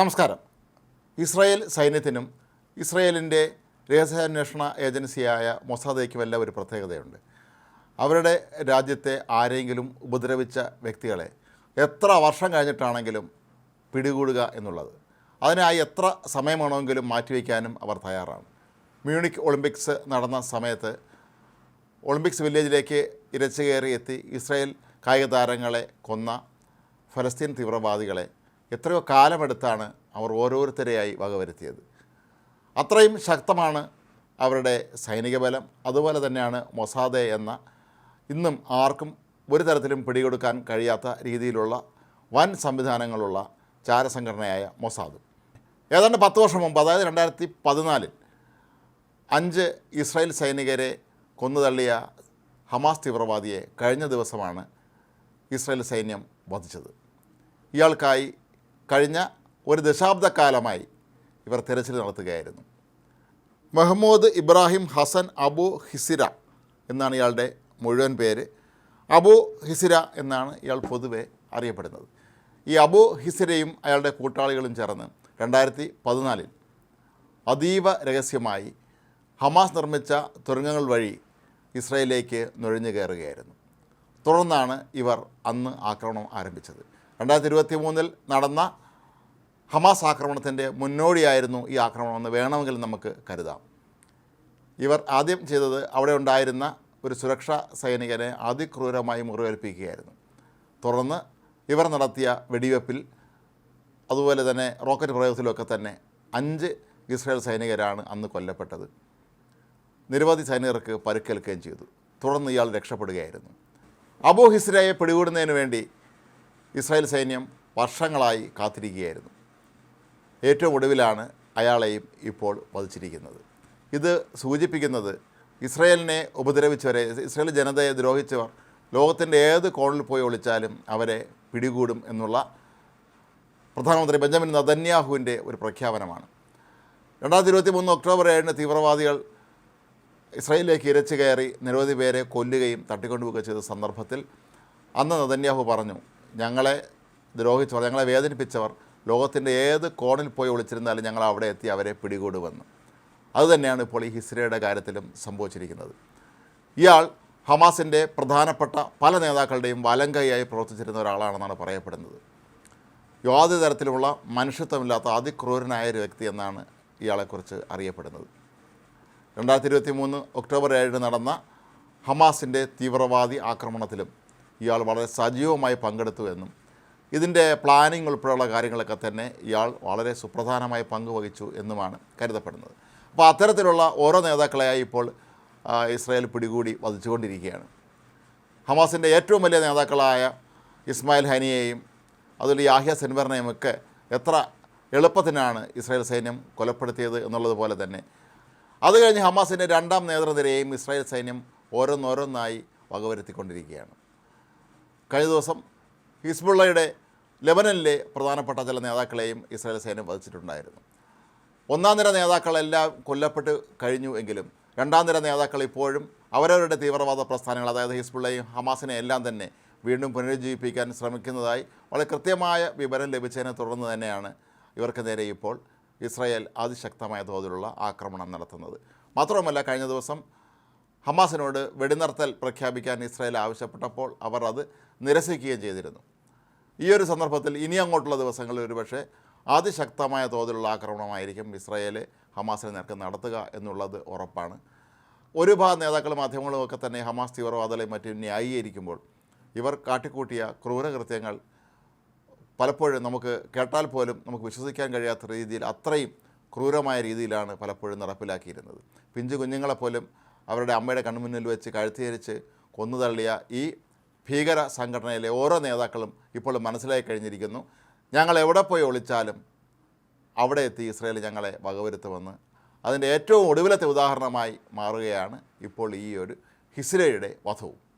നമസ്കാരം. ഇസ്രായേൽ സൈന്യത്തിനും ഇസ്രായേലിന്റെ രഹസ്യാന്വേഷണ ഏജൻസിയായ മൊസാദയ്ക്കും എല്ലാം ഒരു പ്രത്യേകതയുണ്ട്. അവരുടെ രാജ്യത്തെ ആരെങ്കിലും ഉപദ്രവിച്ച വ്യക്തികളെ എത്ര വർഷം കഴിഞ്ഞിട്ടാണെങ്കിലും പിടികൂടുക എന്നുള്ളത്. അതിനായി എത്ര സമയം വേണമെങ്കിലും മാറ്റിവെക്കാനും അവർ തയ്യാറാണ്. മ്യൂണിക് ഒളിമ്പിക്സ് നടന്ന സമയത്ത് ഒളിമ്പിക്സ് വില്ലേജിലേക്ക് ഇരച്ചു കയറി എത്തി ഇസ്രായേൽ കായിക താരങ്ങളെ കൊന്ന ഫലസ്തീൻ തീവ്രവാദികളെ എത്രയോ കാലമെടുത്താണ് അവർ ഓരോരുത്തരെയായി വകവരുത്തിയത് അത്രയും ശക്തമാണ് അവരുടെ സൈനിക ബലം. അതുപോലെ തന്നെയാണ് മൊസാദെ എന്ന ഇന്നും ആർക്കും ഒരു തരത്തിലും പിടികൊടുക്കാൻ കഴിയാത്ത രീതിയിലുള്ള വൻ സംവിധാനങ്ങളുള്ള ചാരസംഘടനയായ മൊസാദ്. ഏതാണ്ട് പത്ത് വർഷം മുമ്പ് അതായത് രണ്ടായിരത്തി പതിനാലിൽ അഞ്ച് ഇസ്രായേൽ സൈനികരെ കൊന്നുതള്ളിയ ഹമാസ് തീവ്രവാദിയെ കഴിഞ്ഞ ദിവസമാണ് ഇസ്രായേൽ സൈന്യം വധിച്ചത്. ഇയാൾക്കായി കഴിഞ്ഞ ഒരു ദശാബ്ദക്കാലമായി ഇവർ തിരച്ചിൽ നടത്തുകയായിരുന്നു. മെഹമ്മൂദ് ഇബ്രാഹിം ഹസൻ അബു ഹിസിര എന്നാണ് ഇയാളുടെ മുഴുവൻ പേര്. അബു ഹിസിര എന്നാണ് ഇയാൾ പൊതുവെ അറിയപ്പെടുന്നത്. ഈ അബു ഹിസിരയും അയാളുടെ കൂട്ടാളികളും ചേർന്ന് രണ്ടായിരത്തി പതിനാലിൽ അതീവ രഹസ്യമായി ഹമാസ് നിർമ്മിച്ച തുരങ്കങ്ങൾ വഴി ഇസ്രയേലിലേക്ക് നുഴഞ്ഞു കയറുകയായിരുന്നു. തുടർന്നാണ് ഇവർ അന്ന് ആക്രമണം ആരംഭിച്ചത്. രണ്ടായിരത്തി ഇരുപത്തി മൂന്നിൽ നടന്ന ഹമാസ് ആക്രമണത്തിന്റെ മുന്നോടിയായിരുന്നു ഈ ആക്രമണമെന്ന് വേണമെങ്കിൽ നമുക്ക് കരുതാം. ഇവർ ആദ്യം ചെയ്തത് അവിടെ ഉണ്ടായിരുന്ന ഒരു സുരക്ഷാ സൈനികനെ അതിക്രൂരമായി മുറിവേൽപ്പിക്കുകയായിരുന്നു. തുടർന്ന് ഇവർ നടത്തിയ വെടിവെപ്പിൽ അതുപോലെ തന്നെ റോക്കറ്റ് പ്രയോഗത്തിലൊക്കെ തന്നെ അഞ്ച് ഇസ്രായേൽ സൈനികരാണ് അന്ന് കൊല്ലപ്പെട്ടത്. നിരവധി സൈനികർക്ക് പരുക്കേൽക്കുകയും ചെയ്തു. തുടർന്ന് ഇയാൾ രക്ഷപ്പെടുകയായിരുന്നു. അബു ഹിസ്രയെ പിടികൂടുന്നതിന് വേണ്ടി ഇസ്രായേൽ സൈന്യം വർഷങ്ങളായി കാത്തിരിക്കുകയായിരുന്നു. ഏറ്റവും ഒടുവിലാണ് അയാളെയും ഇപ്പോൾ വധിച്ചിരിക്കുന്നത്. ഇത് സൂചിപ്പിക്കുന്നത് ഇസ്രയേലിനെ ഉപദ്രവിച്ചവരെ ഇസ്രയേൽ ജനതയെ ദ്രോഹിച്ചവർ ലോകത്തിന്റെ ഏത് കോണിൽ പോയി ഒളിച്ചാലും അവരെ പിടികൂടും എന്നുള്ള പ്രധാനമന്ത്രി ബെഞ്ചമിൻ നദന്യാഹുവിന്റെ ഒരു പ്രഖ്യാപനമാണ്. രണ്ടായിരത്തി ഇരുപത്തി മൂന്ന് ഒക്ടോബർ ഏഴിന് തീവ്രവാദികൾ ഇസ്രയേലിലേക്ക് ഇരച്ചു കയറി നിരവധി പേരെ കൊല്ലുകയും തട്ടിക്കൊണ്ടുപോവുകയും ചെയ്ത സന്ദർഭത്തിൽ അന്ന് നദന്യാഹു പറഞ്ഞു ഞങ്ങളെ ദ്രോഹിച്ചവർ ഞങ്ങളെ വേദനിപ്പിച്ചവർ ലോകത്തിന്റെ ഏത് കോണിൽ പോയി ഒളിച്ചിരുന്നാലും ഞങ്ങൾ അവിടെ എത്തി അവരെ പിടികൂടുമെന്ന്. അതുതന്നെയാണ് ഇപ്പോൾ ഈ ഹിസ്രയുടെ കാര്യത്തിലും സംഭവിച്ചിരിക്കുന്നത്. ഇയാൾ ഹമാസിന്റെ പ്രധാനപ്പെട്ട പല നേതാക്കളുടെയും വലങ്കൈയായി പ്രവർത്തിച്ചിരുന്ന ഒരാളാണെന്നാണ് പറയപ്പെടുന്നത്. യാതൊരു തരത്തിലുള്ള മനുഷ്യത്വമില്ലാത്ത അതിക്രൂരനായ ഒരു വ്യക്തി എന്നാണ് ഇയാളെക്കുറിച്ച് അറിയപ്പെടുന്നത്. രണ്ടായിരത്തി ഇരുപത്തി മൂന്ന് ഒക്ടോബർ ഏഴിന് നടന്ന ഹമാസിന്റെ തീവ്രവാദി ആക്രമണത്തിലും ഇയാൾ വളരെ സജീവമായി പങ്കെടുത്തു എന്നും ഇതിന്റെ പ്ലാനിങ് ഉൾപ്പെടെയുള്ള കാര്യങ്ങളൊക്കെ തന്നെ ഇയാൾ വളരെ സുപ്രധാനമായി പങ്കുവഹിച്ചു എന്നുമാണ് കരുതപ്പെടുന്നത്. അപ്പോൾ അത്തരത്തിലുള്ള ഓരോ നേതാക്കളെയായി ഇപ്പോൾ ഇസ്രായേൽ പിടികൂടി വധിച്ചുകൊണ്ടിരിക്കുകയാണ്. ഹമാസിന്റെ ഏറ്റവും വലിയ നേതാക്കളായ ഇസ്മായിൽ ഹനിയെയും അതുപോലെ യാഹ്യ സെൻവറിനെയും ഒക്കെ എത്ര എളുപ്പത്തിനാണ് ഇസ്രായേൽ സൈന്യം കൊലപ്പെടുത്തിയത് എന്നുള്ളതുപോലെ തന്നെ. അത് കഴിഞ്ഞ് ഹമാസിന്റെ രണ്ടാം നേതൃനിരയെയും ഇസ്രായേൽ സൈന്യം ഓരോന്നോരോന്നായി വകവരുത്തിക്കൊണ്ടിരിക്കുകയാണ്. കഴിഞ്ഞ ദിവസം ഹിസ്ബുള്ളയുടെ ലെബനനിലെ പ്രധാനപ്പെട്ട ചില നേതാക്കളെയും ഇസ്രായേൽ സൈന്യം വധിച്ചിട്ടുണ്ടായിരുന്നു. ഒന്നാം നിര നേതാക്കളെല്ലാം കൊല്ലപ്പെട്ട് കഴിഞ്ഞു എങ്കിലും രണ്ടാം നിര നേതാക്കൾ ഇപ്പോഴും അവരവരുടെ തീവ്രവാദ പ്രസ്ഥാനങ്ങൾ അതായത് ഹിസ്ബുള്ളയും ഹമാസിനെ എല്ലാം തന്നെ വീണ്ടും പുനരുജ്ജീവിപ്പിക്കാൻ ശ്രമിക്കുന്നതായി വളരെ കൃത്യമായ വിവരം ലഭിച്ചതിനെ തുടർന്ന് തന്നെയാണ് ഇവർക്ക് നേരെ ഇപ്പോൾ ഇസ്രായേൽ അതിശക്തമായ തോതിലുള്ള ആക്രമണം നടത്തുന്നത്. മാത്രവുമല്ല കഴിഞ്ഞ ദിവസം ഹമാസിനോട് വെടിനിർത്തൽ പ്രഖ്യാപിക്കാൻ ഇസ്രായേൽ ആവശ്യപ്പെട്ടപ്പോൾ അവർ അത് നിരസിക്കുകയും ചെയ്തിരുന്നു. ഈ ഒരു സന്ദർഭത്തിൽ ഇനി അങ്ങോട്ടുള്ള ദിവസങ്ങളിൽ ഒരുപക്ഷെ അതിശക്തമായ തോതിലുള്ള ആക്രമണമായിരിക്കും ഇസ്രായേൽ ഹമാസിനെ നേർക്ക് നടത്തുക എന്നുള്ളത് ഉറപ്പാണ്. ഒരു ഭാഗം നേതാക്കളും മാധ്യമങ്ങളും ഒക്കെ തന്നെ ഹമാസ് തീവ്രവാദികളെയും മറ്റും ന്യായീകരിക്കുമ്പോൾ ഇവർ കാട്ടിക്കൂട്ടിയ ക്രൂരകൃത്യങ്ങൾ പലപ്പോഴും നമുക്ക് കേട്ടാൽ പോലും നമുക്ക് വിശ്വസിക്കാൻ കഴിയാത്ത രീതിയിൽ അത്രയും ക്രൂരമായ രീതിയിലാണ് പലപ്പോഴും നടപ്പിലാക്കിയിരുന്നത്. പിഞ്ചു കുഞ്ഞുങ്ങളെപ്പോലും അവരുടെ അമ്മയുടെ കൺമുന്നിൽ വെച്ച് കഴുത്തിയരിച്ച് കൊന്നുതള്ളിയ ഈ ഭീകര സംഘടനയിലെ ഓരോ നേതാക്കളും ഇപ്പോൾ മനസ്സിലായി കഴിഞ്ഞിരിക്കുന്നു. ഞങ്ങൾ എവിടെ പോയി ഒളിച്ചാലും അവിടെ എത്തി ഇസ്രയേൽ ഞങ്ങളെ വകവരുത്തുമെന്ന്. അതിന്റെ ഏറ്റവും ഒടുവിലത്തെ ഉദാഹരണമായി മാറുകയാണ് ഇപ്പോൾ ഈ ഒരു ഹിസ്രയുടെ വധവും.